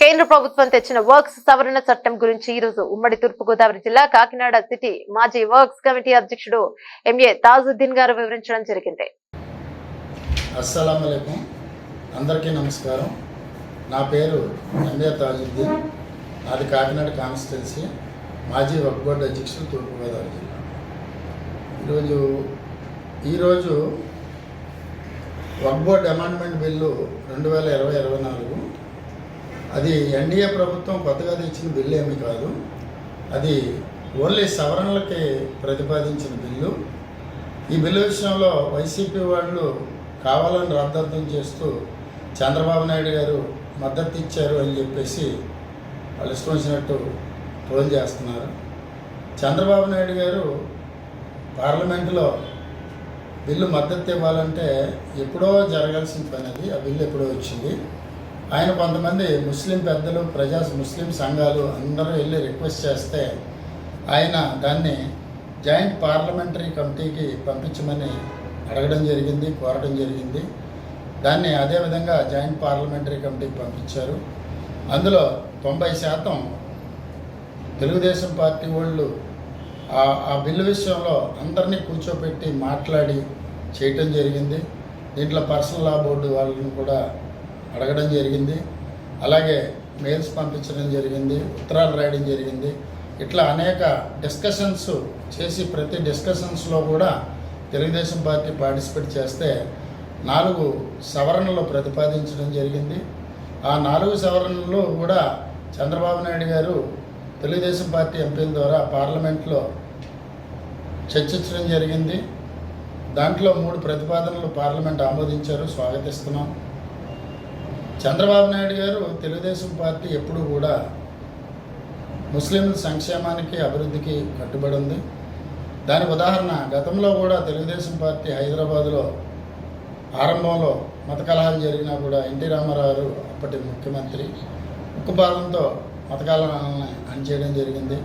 కేంద్ర ప్రభుత్వం తెచ్చిన వర్క్స్ సవరణ చట్టం గురించి ఈ రోజు ఉమ్మడి తూర్పుగోదావరి జిల్లా కాకినాడ సిటీ మాజీ వర్క్స్ కమిటీ అధ్యక్షుడు ఎంఏ తాజుద్దీన్ గారు వివరించడం జరిగింది. అస్సలం అందరికీ నమస్కారం. నా పేరు ఎంఏ తాజుద్దీన్. నాది కాకినాడ కాన్స్టిట్యున్సీ. మాజీ వర్క్ బోర్డు అధ్యక్షుడు తూర్పుగోదావరి జిల్లా. ఈరోజు ఈరోజు వర్క్ బోర్డు అమెండ్మెంట్ బిల్లు రెండు వేల ఇరవై ఇరవై నాలుగు అది ఎన్డీఏ ప్రభుత్వం కొత్తగా తెచ్చిన బిల్లు ఏమీ కాదు. అది ఓన్లీ సవరణలకి ప్రతిపాదించిన బిల్లు. ఈ బిల్లు విషయంలో వైసీపీ వాళ్ళు కావాలని రద్దర్థం చేస్తూ చంద్రబాబు నాయుడు గారు మద్దతు ఇచ్చారు అని చెప్పేసి వాళ్ళు ఇష్టం వచ్చినట్టు ట్రోల్ చేస్తున్నారు. చంద్రబాబు నాయుడు గారు పార్లమెంటులో బిల్లు మద్దతు ఇవ్వాలంటే ఎప్పుడో జరగాల్సిన పని అది. ఆ బిల్లు ఎప్పుడో వచ్చింది. ఆయన కొంతమంది ముస్లిం పెద్దలు ప్రజా ముస్లిం సంఘాలు అందరూ వెళ్ళి రిక్వెస్ట్ చేస్తే ఆయన దాన్ని జాయింట్ పార్లమెంటరీ కమిటీకి పంపించమని అడగడం జరిగింది కోరడం జరిగింది. దాన్ని అదేవిధంగా జాయింట్ పార్లమెంటరీ కమిటీకి పంపించారు. అందులో తొంభై శాతం తెలుగుదేశం పార్టీ వాళ్ళు ఆ ఆ బిల్లు విషయంలో అందరినీ కూర్చోపెట్టి మాట్లాడి చేయటం జరిగింది. దీంట్లో పర్సనల్ లా బోర్డు వాళ్ళని కూడా అడగడం జరిగింది. అలాగే మెయిల్స్ పంపించడం జరిగింది. ఉత్తరాలు రాయడం జరిగింది. ఇట్లా అనేక డిస్కషన్స్ చేసి ప్రతి డిస్కషన్స్లో కూడా తెలుగుదేశం పార్టీ పార్టిసిపేట్ చేస్తే నాలుగు సవరణలు ప్రతిపాదించడం జరిగింది. ఆ నాలుగు సవరణలు కూడా చంద్రబాబు నాయుడు గారు తెలుగుదేశం పార్టీ ఎంపీల ద్వారా పార్లమెంట్లో చర్చించడం జరిగింది. దాంట్లో మూడు ప్రతిపాదనలు పార్లమెంట్ ఆమోదించారు. స్వాగతిస్తున్నాం. చంద్రబాబు నాయుడు గారు తెలుగుదేశం పార్టీ ఎప్పుడు కూడా ముస్లింల సంక్షేమానికి అభివృద్ధికి కట్టుబడి ఉంది. దాని ఉదాహరణ గతంలో కూడా తెలుగుదేశం పార్టీ హైదరాబాదులో ఆరంభంలో మత కలహాలు జరిగినా కూడా ఎన్టీ రామారావు అప్పటి ముఖ్యమంత్రి. ఉక్కుపాదంతో మత కలహాలను అణిచేయడం జరిగింది.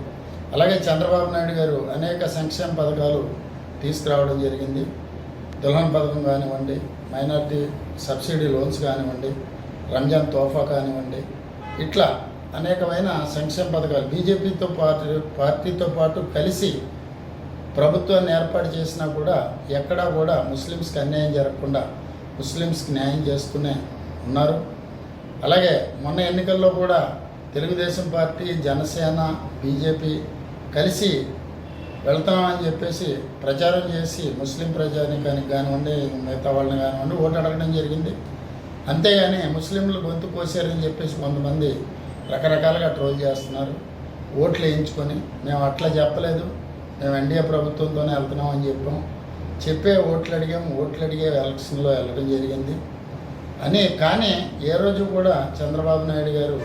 అలాగే చంద్రబాబు నాయుడు గారు అనేక సంక్షేమ పథకాలు తీసుకురావడం జరిగింది. దుల్హన్ పథకం కానివ్వండి మైనార్టీ సబ్సిడీ లోన్స్ కానివ్వండి రంజాన్ తోఫా కానివ్వండి ఇట్లా అనేకమైన సంక్షేమ పథకాలు బీజేపీతో పాటు పార్టీతో పాటు కలిసి ప్రభుత్వాన్ని ఏర్పాటు చేసినా కూడా ఎక్కడా కూడా ముస్లిమ్స్కి అన్యాయం జరగకుండా ముస్లిమ్స్కి న్యాయం చేస్తూనే ఉన్నారు. అలాగే మొన్న ఎన్నికల్లో కూడా తెలుగుదేశం పార్టీ జనసేన బీజేపీ కలిసి వెళ్తామని చెప్పేసి ప్రచారం చేసి ముస్లిం ప్రజానికానికి కానివ్వండి మిగతా వాళ్ళని కానివ్వండి ఓటు అడగడం జరిగింది. అంతేగాని ముస్లింలు గొంతు కోసారని చెప్పేసి కొంతమంది రకరకాలుగా ట్రోల్ చేస్తున్నారు. ఓట్లు వేయించుకొని మేము అట్లా చెప్పలేదు. మేము ఎన్డీఏ ప్రభుత్వంతోనే వెళ్తున్నాం అని చెప్పాం. చెప్పే ఓట్లు అడిగాం. ఓట్లు అడిగే ఎలక్షన్లో వెళ్ళడం జరిగింది. అని కానీ ఏ రోజు కూడా చంద్రబాబు నాయుడు గారు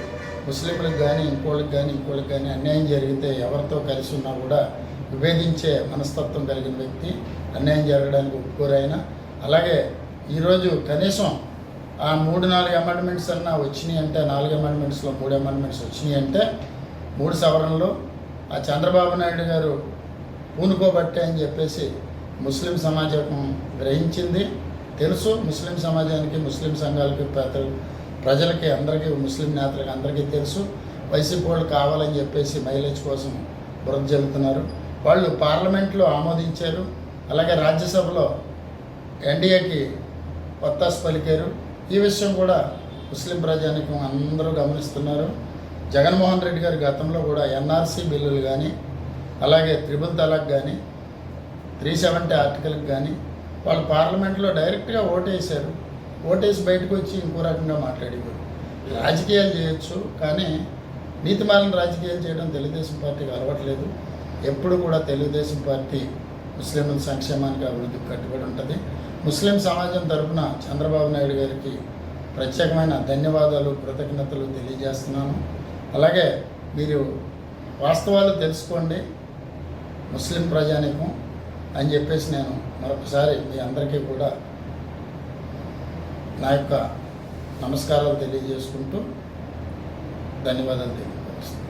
ముస్లింలకు కానీ ఇంకోళ్ళకి కానీ ఇంకోళ్ళకి కానీ అన్యాయం జరిగితే ఎవరితో కలిసి ఉన్నా కూడా విభేదించే మనస్తత్వం కలిగిన వ్యక్తి అన్యాయం జరగడానికి ఒప్పుకోరైన అలాగే ఈరోజు కనీసం ఆ మూడు నాలుగు అమెండ్మెంట్స్ అన్నా వచ్చినాయి అంటే నాలుగు అమెండ్మెంట్స్లో మూడు అమెండ్మెంట్స్ వచ్చినాయి అంటే మూడు సవరణలు. ఆ చంద్రబాబు నాయుడు గారు పూనుకోబట్టే అని చెప్పేసి ముస్లిం సమాజం గ్రహించింది. తెలుసు ముస్లిం సమాజానికి ముస్లిం సంఘాలకి ప్రజలు ప్రజలకి అందరికీ ముస్లిం నేతలకి అందరికీ తెలుసు. వైసీపీ వాళ్ళు కావాలని చెప్పేసి మైలేజ్ కోసం బురద జల్లుతున్నారు. వాళ్ళు పార్లమెంట్లో ఆమోదించారు. అలాగే రాజ్యసభలో ఎన్డీఏకి ఒత్తాసు పలికారు. ఈ విషయం కూడా ముస్లిం ప్రజానికం అందరూ గమనిస్తున్నారు. జగన్మోహన్ రెడ్డి గారి గతంలో కూడా ఎన్ఆర్సీ బిల్లులు కానీ అలాగే త్రిబుల్ తలాక్ కానీ త్రీ సెవెంటీ ఆర్టికల్కి కానీ వాళ్ళు పార్లమెంట్లో డైరెక్ట్గా ఓటేసారు ఓటేసి బయటకు వచ్చి ఇంకో రకంగా మాట్లాడేవారు. రాజకీయాలు చేయొచ్చు కానీ నీతిమాలను రాజకీయాలు చేయడం తెలుగుదేశం పార్టీకి అలవట్లేదు ఎప్పుడు కూడా తెలుగుదేశం పార్టీ ముస్లింల సంక్షేమానికి అభివృద్ధికి కట్టుబడి ఉంటుంది. ముస్లిం సమాజం తరఫున చంద్రబాబు నాయుడు గారికి ప్రత్యేకమైన ధన్యవాదాలు కృతజ్ఞతలు తెలియజేస్తున్నాను. అలాగే మీరు వాస్తవాలు తెలుసుకోండి ముస్లిం ప్రజానికం అని చెప్పేసి నేను మరొకసారి మీ అందరికీ కూడా నా యొక్క నమస్కారాలు తెలియజేసుకుంటూ ధన్యవాదాలు తెలియజేస్తాను